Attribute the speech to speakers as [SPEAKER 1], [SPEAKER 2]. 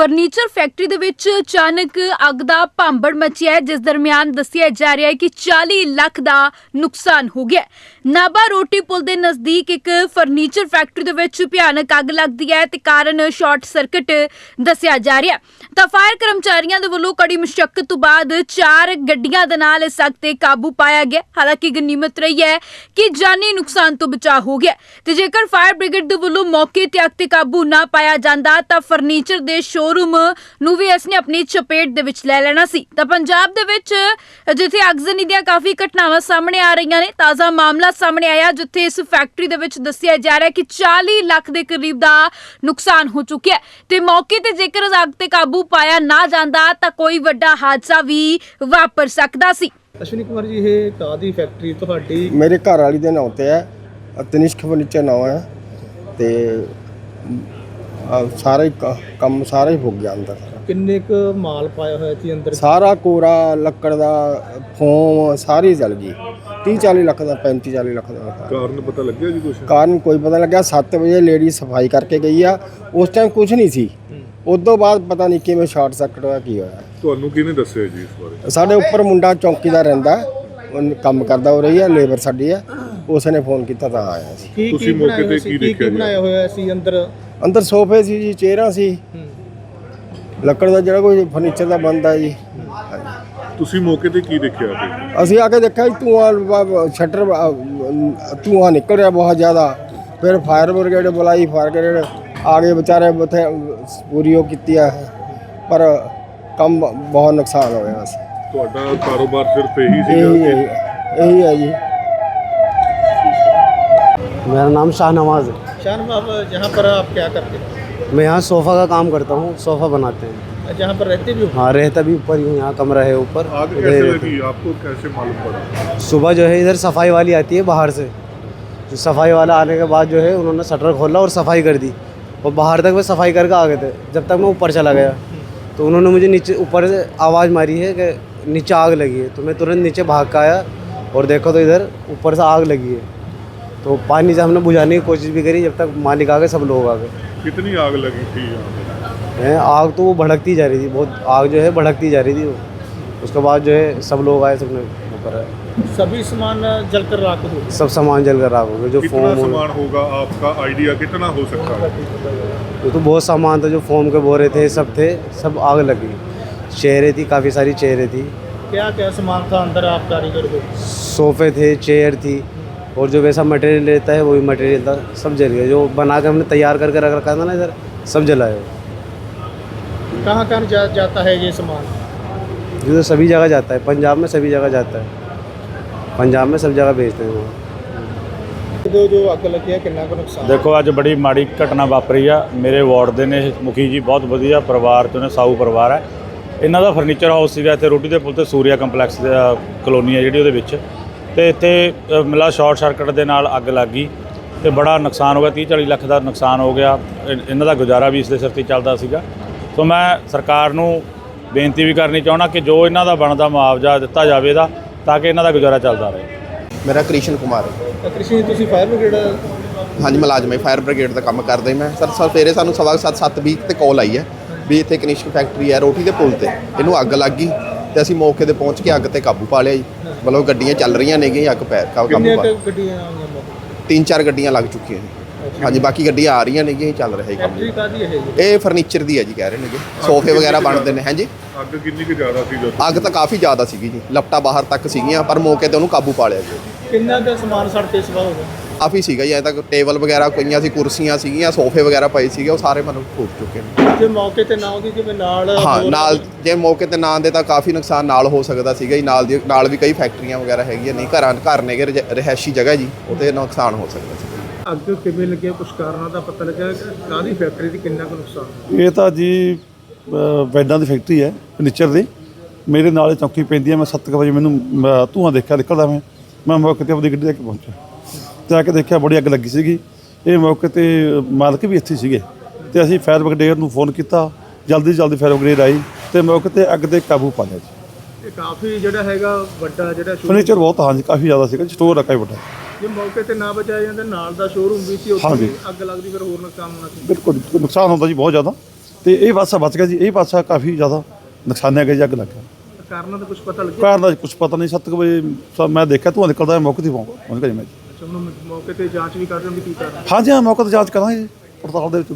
[SPEAKER 1] Furniture factory ਦੇ ਵਿੱਚ ਅਚਾਨਕ ਅੱਗ ਦਾ ਭਾਂਬੜ ਮਚਿਆ ਹੈ, ਜਿਸ ਦਰਮਿਆਨ ਦੱਸਿਆ ਜਾ ਰਿਹਾ ਹੈ ਕਿ 40 ਲੱਖ ਦਾ ਨੁਕਸਾਨ ਹੋ ਗਿਆ ਹੈ। ਰੋਟੀ ਪੁਲ ਦੇ ਨਜ਼ਦੀਕ ਇੱਕ ਫਰਨੀਚਰ ਫੈਕਟਰੀ ਦੇ ਵਿੱਚ ਭਿਆਨਕ ਅੱਗ ਲੱਗਦੀ ਹੈ ਤੇ ਕਾਰਨ ਸ਼ਾਰਟ ਸਰਕਟ ਦੱਸਿਆ ਜਾ ਰਿਹਾ ਤਾਂ ਫਾਇਰ ਕਰਮਚਾਰੀਆਂ ਦੇ ਵੱਲੋਂ ਕੜੀ ਮੁਸ਼ਕਲ ਤੋਂ ਬਾਅਦ ਚਾਰ ਗੱਡੀਆਂ ਦੇ ਨਾਲ ਇਸ ਅੱਗ ਤੇ ਕਾਬੂ ਪਾਇਆ ਗਿਆ ਹਾਲਾਂਕਿ ਗਨੀਮਤ ਰਹੀ ਹੈ ਕਿ ਜਾਨੀ ਨੁਕਸਾਨ ਤੋਂ ਬਚਾਅ ਹੋ ਗਿਆ ਤੇ ਜੇਕਰ ਫਾਇਰ ਬ੍ਰਿਗੇਡ ਦੇ ਵੱਲੋਂ ਮੌਕੇ ਤੇ ਅੱਗ ਤੇ ਕਾਬੂ ਨਾ ਪਾਇਆ ਜਾਂਦਾ ਤਾਂ ਫਰਨੀਚਰ ਦੇ ਸ਼ੋ ਸ਼ੋਰੂਮ ਨੂੰ ਵੀ ਇਸ ਨੇ ਆਪਣੀ ਚਪੇਟ ਦੇ ਵਿੱਚ ਲੈ ਲੈਣਾ ਸੀ। ਤਾਂ ਪੰਜਾਬ ਦੇ ਵਿੱਚ ਜਿੱਥੇ ਅਗਜ਼ਨੀ ਦੀਆਂ ਕਾਫੀ ਘਟਨਾਵਾਂ ਸਾਹਮਣੇ ਆ ਰਹੀਆਂ ਨੇ ਤਾਜ਼ਾ ਮਾਮਲਾ ਸਾਹਮਣੇ ਆਇਆ ਜਿੱਥੇ ਇਸ ਫੈਕਟਰੀ ਦੇ ਵਿੱਚ ਦੱਸਿਆ ਜਾ ਰਿਹਾ ਕਿ 40 ਲੱਖ ਦੇ ਕਰੀਬ ਦਾ ਨੁਕਸਾਨ ਹੋ ਚੁੱਕਿਆ ਤੇ ਮੌਕੇ ਤੇ ਜੇਕਰ ਅੱਗ ਤੇ ਕਾਬੂ ਪਾਇਆ ਨਾ ਜਾਂਦਾ ਤਾਂ ਕੋਈ ਵੱਡਾ ਹਾਦਸਾ ਵੀ ਵਾਪਰ ਸਕਦਾ ਸੀ।
[SPEAKER 2] ਅਸ਼ਵਨੀ ਕੁਮਾਰ ਜੀ ਇਹ ਕਾਦੀ ਫੈਕਟਰੀ ਤੁਹਾਡੀ
[SPEAKER 3] ਮੇਰੇ ਘਰ ਵਾਲੀ ਦੇ ਨਾਂ ਤੇ ਹੈ। ਤਨਿਸ਼ਕ ਫਰਨੀਚਰ ਨਾਂ ਹੈ। ਤੇ ਸਾਰਾ ਹੀ ਕ- ਕੰਮ ਸਾਰਾ ਹੀ ਗਿਆ ਅੰਦਰ।
[SPEAKER 2] ਕਿੰਨੇ ਕੁ ਮਾਲ ਪਾਇਆ ਹੋਇਆ ਸੀ ਅੰਦਰ?
[SPEAKER 3] ਸਾਰਾ ਕੋਰਾ ਲੱਕੜ ਦਾ ਫੋਮ ਸਾਰੀ ਜਲ ਗਈ। 30 40 ਲੱਖ ਦਾ 35 40 ਲੱਖ ਦਾ। ਨੁਕਸਾਨ।
[SPEAKER 4] ਕਾਰਨ ਪਤਾ ਲੱਗਿਆ ਜੀ ਕੁਛ?
[SPEAKER 3] ਕਾਰਨ ਕੋਈ ਪਤਾ ਲੱਗਿਆ 7 ਵਜੇ ਲੇਡੀ ਸਫ਼ਾਈ ਕਰਕੇ ਗਈ ਆ। ਉਸ ਟਾਈਮ ਕੁਝ ਨਹੀਂ ਸੀ। ਉਸ ਤੋਂ ਬਾਅਦ ਪਤਾ ਨਹੀਂ ਕਿਵੇਂ ਸ਼ਾਰਟ ਸਰਕਟ ਹੋਇਆ ਕੀ ਹੋਇਆ।
[SPEAKER 4] ਤੁਹਾਨੂੰ ਕਿਹਨੇ ਦੱਸਿਆ ਜੀ ਇਸ ਬਾਰੇ?
[SPEAKER 3] ਸਾਡੇ ਉੱਪਰ ਮੁੰਡਾ ਚੌਂਕੀਦਾਰ ਰਹਿੰਦਾ ਉਹ ਕੰਮ ਕਰਦਾ ਹੋ ਰਹੀ ਹੈ ਲੇਬਰ ਸਾਡੀ ਹੈ ਉਸ ਨੇ ਫੋਨ ਕੀਤਾ ਤਾਂ ਆਇਆ ਸੀ।
[SPEAKER 2] ਕੀ
[SPEAKER 4] ਤੁਸੀਂ ਮੌਕੇ
[SPEAKER 2] ਬਣਾਇਆ
[SPEAKER 4] ਤੇ
[SPEAKER 2] ਸੀ?
[SPEAKER 4] ਕੀ
[SPEAKER 2] ਕੀ
[SPEAKER 4] ਦੇਖਿਆ
[SPEAKER 2] ਕੀ
[SPEAKER 4] ਜੀ?
[SPEAKER 2] ਬਣਾਇਆ ਹੋਇਆ ਸੀ ਅੰਦਰ?
[SPEAKER 3] ਅੰਦਰ ਸੋਫੇ ਸੀ ਜੀ ਚੇਅਰਾਂ ਸੀ। ਲੱਕੜ ਦਾ ਜਿਹੜਾ ਕੋਈ ਫਰਨੀਚਰ ਦਾ ਬਣਦਾ ਜੀ।
[SPEAKER 4] ਤੁਸੀਂ ਮੌਕੇ ਤੇ ਕੀ ਦੇਖਿਆ
[SPEAKER 3] ਅਸੀਂ ਆ ਕੇ ਦੇਖਿਆ ਜੀ ਧੂੰਆਂ ਬ- ਸ਼ਟਰ ਬ- ਧੂੰਆਂ ਨਿਕਲ ਰਿਹਾ ਬਹੁਤ ਜ਼ਿਆਦਾ। ਫਿਰ ਫਾਇਰ ਬ੍ਰਿਗੇਡ ਬੁਲਾਈ ਫਾਇਰ ਬ੍ਰਿਗੇਡ ਆ ਗਏ ਵਿਚਾਰੇ ਉੱਥੇ ਪੂਰੀ ਉਹ ਕੀਤੀ ਆ। ਪਰ ਕੰਮ ਬਹੁਤ ਨੁਕਸਾਨ ਹੋਇਆ ਸੀ।
[SPEAKER 4] ਤੁਹਾਡਾ ਕਾਰੋਬਾਰ ਸਿਰਫ ਇਹੀ ਸੀਗਾ
[SPEAKER 3] ਇਹੀ ਇਹੀ ਹੈ ਜੀ।
[SPEAKER 5] ਮੇਰਾ ਨਾਮ ਸ਼ਾਹਨਵਾਜ਼ ਹੈ।
[SPEAKER 2] शान बाबा जहाँ पर आप क्या करते हैं?
[SPEAKER 5] मैं यहाँ सोफ़ा का काम करता हूँ सोफ़ा बनाते हैं।
[SPEAKER 2] जहाँ पर रहते भी हाँ?
[SPEAKER 5] रहता भी ऊपर ही यहाँ कमरा है ऊपर।
[SPEAKER 4] आपको कैसे मालूम पड़ा?
[SPEAKER 5] सुबह जो है इधर सफ़ाई वाली आती है बाहर से। जो सफ़ाई वाला आने के बाद जो है उन्होंने शटर खोला और सफ़ाई कर दी। और बाहर तक वे सफ़ाई करके आ गए थे। जब तक मैं ऊपर चला गया तो उन्होंने मुझे नीचे ऊपर से आवाज़ मारी है कि नीचे आग लगी है। तो मैं तुरंत नीचे भाग के आया और देखो तो इधर ऊपर से आग लगी है। तो पानी से हमने बुझाने की कोशिश भी करी जब तक मालिक आ गए सब लोग आ गए।
[SPEAKER 4] कितनी आग लगी थी यहाँ पे?
[SPEAKER 5] है आग तो वो भड़कती जा रही थी बहुत आग जो है भड़कती जा रही थी वो। उसके बाद जो है सब लोग आए सबने वो करा
[SPEAKER 2] सभी सामान जलकर राख हो
[SPEAKER 5] सब सामान जल कर राख हो गया जो
[SPEAKER 4] कितना
[SPEAKER 5] फोम
[SPEAKER 4] सामान होगा आपका? आइडिया कितना हो सकता है?
[SPEAKER 5] वो तो बहुत सामान था जो फोम के बोरे थे सब थे सब आग लगी। चेहरे थी काफ़ी सारी चेहरे थी।
[SPEAKER 2] क्या क्या सामान था अंदर आप कारीगर को
[SPEAKER 5] सोफ़े थे चेयर थी और जो वैसा मटेरियल रहता है वो भी मटेरियल था सब जल गया जो बना के हमने तैयार करके रख रखा था ना इधर सब जलाए
[SPEAKER 2] कहाँ कहाँ जा, जाता है ये सामान
[SPEAKER 5] जो तो सभी जगह जाता है पंजाब में सभी जगह जाता है पंजाब में सब जगह भेजते हैं वो
[SPEAKER 2] जो जो अग लगी है कितना को नुकसान
[SPEAKER 6] ਦੇਖੋ ਅੱਜ ਬੜੀ ਮਾੜੀ ਘਟਨਾ ਵਾਪਰੀ ਆ ਮੇਰੇ ਵਾਰਡ ਦੇ ਨੇ ਇਹ ਮੁਖੀ ਜੀ ਬਹੁਤ ਵਧੀਆ ਪਰਿਵਾਰ ਤੋਂ ਨੇ ਸਾਊ ਪਰਿਵਾਰ ਹੈ ਇਹਨਾਂ ਦਾ ਫਰਨੀਚਰ ਹਾਊਸ ਸੀਗਾ ਇੱਥੇ ਰੋਟੀ ਦੇ ਪੁਲ ਤੇ ਸੂਰਿਆ ਕੰਪਲੈਕਸ ਦੇ ਕਲੋਨੀ ਹੈ ਜਿਹੜੀ ਉਹਦੇ ਵਿੱਚ ਤੇ ਇੱਥੇ ਅ, ਮਿਲਾ ਸ਼ਾਰਟ ਸਰਕਟ ਦੇ ਨਾਲ ਅੱਗ ਲੱਗ ਗਈ ਤੇ ਬੜਾ ਨੁਕਸਾਨ ਹੋ ਗਿਆ 30 40 ਲੱਖ ਦਾ ਨੁਕਸਾਨ ਹੋ ਗਿਆ। ਇ- ਇਹਨਾਂ ਦਾ ਗੁਜ਼ਾਰਾ ਵੀ ਇਸ ਦੇ ਸਿਰ ਤੇ ਚੱਲਦਾ ਸੀਗਾ। ਸੋ ਮੈਂ ਸਰਕਾਰ ਨੂੰ ਬੇਨਤੀ ਵੀ ਕਰਨੀ ਚਾਹਣਾ ਕਿ ਜੋ ਇਹਨਾਂ ਦਾ ਬਣਦਾ ਮੁਆਵਜ਼ਾ ਦਿੱਤਾ ਜਾਵੇ ਦਾ ਤਾਂ ਕਿ ਇਹਨਾਂ ਦਾ ਗੁਜ਼ਾਰਾ ਚੱਲਦਾ ਰਹੇ।
[SPEAKER 7] ਮੇਰਾ ਕ੍ਰਿਸ਼ਨ ਕੁਮਾਰ ਹੈ।
[SPEAKER 2] ਕ੍ਰਿਸ਼ਨ ਤੁਸੀਂ ਫਾਇਰ ਬ੍ਰਿਗੇਡ
[SPEAKER 7] ਹਾਂਜੀ ਮੁਲਾਜ਼ਮ ਹੈ ਫਾਇਰ ਬ੍ਰਿਗੇਡ ਦਾ ਕੰਮ ਕਰਦੇ ਮੈਂ। ਸਰ ਸਵੇਰੇ ਸਾਨੂੰ ਸਵਾ ਸੱਤ ਸੱਤ ਵੀਹ ਤੇ ਕਾਲ ਆਈ ਹੈ ਵੀ ਇੱਥੇ ਕਨਿਸ਼ਕ ਫੈਕਟਰੀ ਹੈ ਰੋਟੀ ਦੇ ਪੁਲ ਤੇ। ਇਹਨੂੰ ਅੱਗ ਲੱਗ ਗਈ। ਤੇ ਅਸੀਂ ਮੌਕੇ ਤੇ ਪਹੁੰਚ ਕੇ ਅੱਗ ਤੇ ਕਾਬੂ ਪਾ ਲਿਆ ਜੀ। ਮਤਲਬ ਗੱਡੀਆਂ ਚੱਲ ਰਹੀਆਂ ਨੇਗੀਆਂ ਅੱਗ ਪੈ ਕਾ-
[SPEAKER 2] ਕਿੰਨੀਆਂ
[SPEAKER 7] ਕਾਬੂ ਪਾ
[SPEAKER 2] ਕੁ ਗੱਡੀਆਂ ਆਈਆਂ ਮੌਕੇ
[SPEAKER 7] ਤਿੰਨ ਚਾਰ ਗੱਡੀਆਂ ਲੱਗ ਚੁੱਕੀਆਂ ਨੇ ਹਾਂਜੀ ਬਾਕੀ ਗੱਡੀਆਂ ਆ ਰਹੀਆਂ ਨੇਗੀਆਂ ਚੱਲ ਰਿਹਾ ਕੰਮ।
[SPEAKER 2] ਕਾਦੀ ਹੈ ਜੀ?
[SPEAKER 7] ਇਹ ਫਰਨੀਚਰ ਦੀ ਹੈ ਜੀ ਕਹਿ ਰਹੇ ਨੇਗੇ। ਸੋਫੇ ਵਗੈਰਾ ਬਣਦੇ ਨੇ ਹਾਂਜੀ।
[SPEAKER 4] ਅੱਗ ਕਿੰਨੀ ਕੁ ਜ਼ਿਆਦਾ ਸੀ ਜਦੋਂ?
[SPEAKER 7] ਅੱਗ ਤਾਂ ਕਾਫੀ ਜ਼ਿਆਦਾ ਸੀਗੀ ਜੀ। ਲਪਟਾ ਬਾਹਰ ਤੱਕ ਸੀਗੀਆਂ ਪਰ ਮੌਕੇ ਤੇ ਉਹਨੂੰ ਕਾਬੂ ਪਾ ਲਿਆ ਜੀ।
[SPEAKER 2] ਕਿੰਨਾ ਦਾ ਸਮਾਨ ਸੜ ਕੇ ਸਵਾ ਹੋ ਗਿਆ?
[SPEAKER 7] ਕਾਫੀ ਸੀਗਾ ਜੀ ਐ ਤੱਕ ਟੇਬਲ ਵਗੈਰਾ ਪਈਆਂ ਸੀ ਕੁਰਸੀਆਂ ਸੀਗੀਆਂ ਸੋਫੇ ਵਗੈਰਾ ਪਏ ਸੀਗੇ ਉਹ ਸਾਰੇ ਮਤਲਬ ਫੂਟ ਚੁੱਕੇ ਨੇ।
[SPEAKER 2] ਜੇ ਮੌਕੇ ਤੇ ਨਾ ਉਹਦੀ ਜਿਵੇਂ ਨਾਲ
[SPEAKER 7] ਹਾਂ
[SPEAKER 2] ਹੋਰ-
[SPEAKER 7] ਨਾਲ ਜੇ ਮੌਕੇ ਤੇ ਨਾ ਦੇ ਤਾਂ ਕਾਫੀ ਨੁਕਸਾਨ ਨਾਲ ਹੋ ਸਕਦਾ ਸੀਗਾ ਜੀ ਨਾਲ ਦੀ ਨਾਲ ਵੀ ਕਈ ਫੈਕਟਰੀਆਂ ਵਗੈਰਾ ਹੈਗੀਆਂ ਨਹੀਂ ਘਰਾਂ ਘਰ ਨੇਗੇ ਰਜ- ਰਿਹਾਇਸ਼ੀ ਜਗ੍ਹਾ ਜੀ ਉੱਥੇ ਨੁਕਸਾਨ ਹੋ ਸਕਦਾ ਸੀ।
[SPEAKER 2] ਅੱਗ ਕਿਵੇਂ ਲੱਗਿਆ ਕੁਝ ਕਾਰਨਾਂ ਦਾ ਪਤਾ ਲੱਗਿਆ ਕਾਦੀ ਫੈਕਟਰੀ ਦੀ ਕਿੰਨਾ ਕੁ ਨੁਕਸਾਨ?
[SPEAKER 8] ਇਹ ਤਾਂ ਜੀ ਅ, ਬੈਡਾਂ ਦੀ ਫੈਕਟਰੀ ਹੈ ਫਰਨੀਚਰ ਦੀ। ਮੇਰੇ ਨਾਲ ਹੀ ਚੌਕੀ ਪੈਂਦੀ ਹੈ ਮੈਂ 7 ਵਜੇ ਮੈਨੂੰ ਅ, ਧੂੰਆਂ ਦੇਖਿਆ ਨਿਕਲਦਾ ਮੈਂ ਮੈਂ ਮੌਕੇ ਤੇ ਆਪਣੀ ਗੱਡੀ ਲੈ ਕੇ ਪਹੁੰਚਿਆ। ਤੇ ਆ ਕੇ ਦੇਖਿਆ ਬੜੀ ਅੱਗ ਲੱਗੀ ਸੀਗੀ। ਇਹ ਮੌਕੇ ਤੇ ਮਾਲਕ ਵੀ ਇੱਥੇ ਸੀਗੇ ਤੇ ਅਸੀਂ ਫਾਇਰ ਬ੍ਰਿਗੇਡ ਨੂੰ ਫੋਨ ਕੀਤਾ ਜਲਦੀ ਜਲਦੀ ਫਾਇਰ ਬ੍ਰਿਗੇਡ ਆਈ ਤੇ ਮੌਕੇ ਤੇ ਅੱਗ ਤੇ ਕਾਬੂ ਪਾ ਲਿਆ ਜੀ।
[SPEAKER 2] ਇਹ ਕਾਫੀ ਜਿਹੜਾ ਹੈਗਾ ਵੱਡਾ ਜਿਹੜਾ
[SPEAKER 8] ਫਰਨੀਚਰ ਬਹੁਤ ਹਾਂਜੀ ਕਾਫੀ ਜ਼ਿਆਦਾ ਸੀਗਾ ਸਟੋਰ ਰੱਖਿਆ ਵੱਡਾ।
[SPEAKER 2] ਜੇ ਮੌਕੇ ਤੇ ਨਾ ਬਚਾਇਆ ਜਾਂਦਾ ਨਾਲ ਦਾ ਸ਼ੋਰੂਮ ਵੀ ਸੀ ਉੱਥੇ ਅੱਗ ਲੱਗਦੀ ਫਿਰ ਹੋਰ ਨੁਕਸਾਨ ਹੋਣਾ ਸੀ।
[SPEAKER 8] ਬਿਲਕੁਲ ਨੁਕਸਾਨ ਹੁੰਦਾ ਜੀ ਬਹੁਤ ਜ਼ਿਆਦਾ। ਤੇ ਇਹ ਪਾਸਾ ਬਚ ਗਿਆ ਜੀ ਇਹ ਪਾਸਾ ਕਾਫੀ ਜ਼ਿਆਦਾ ਨੁਕਸਾਨਿਆ ਗਿਆ ਜੀ ਅੱਗ ਲੱਗ ਗਿਆ।
[SPEAKER 2] ਕਾਰਨਾਂ ਦਾ ਕੁਝ ਪਤਾ ਲੱਗਿਆ?
[SPEAKER 8] ਕਾਰਨ ਦਾ ਕੁਝ ਪਤਾ ਨਹੀਂ 7 ਵਜੇ ਮੈਂ ਦੇਖਿਆ ਧੂੰਆਂ ਨਿਕਲਦਾ ਮੌਕੇ ਤੇ ਪਹੁੰਚ ਪਹੁੰਚ ਗਿਆ ਜੀ ਮੈਂ। ਜੀ।
[SPEAKER 2] ਅੱਛਾ ਮੌਕੇ ਤੇ ਜਾਂਚ ਵੀ ਕਰ ਰਹੇ ਹੋ ਵੀ ਕੀ ਕਾਰਨ
[SPEAKER 8] ਹਾਂਜੀ ਹਾਂ ਮੌਕੇ ਤੇ ਜਾਂਚ ਕਰਾਂਗੇ ਜੀ, ਪੜਤਾਲ ਦੇ ਵਿੱਚ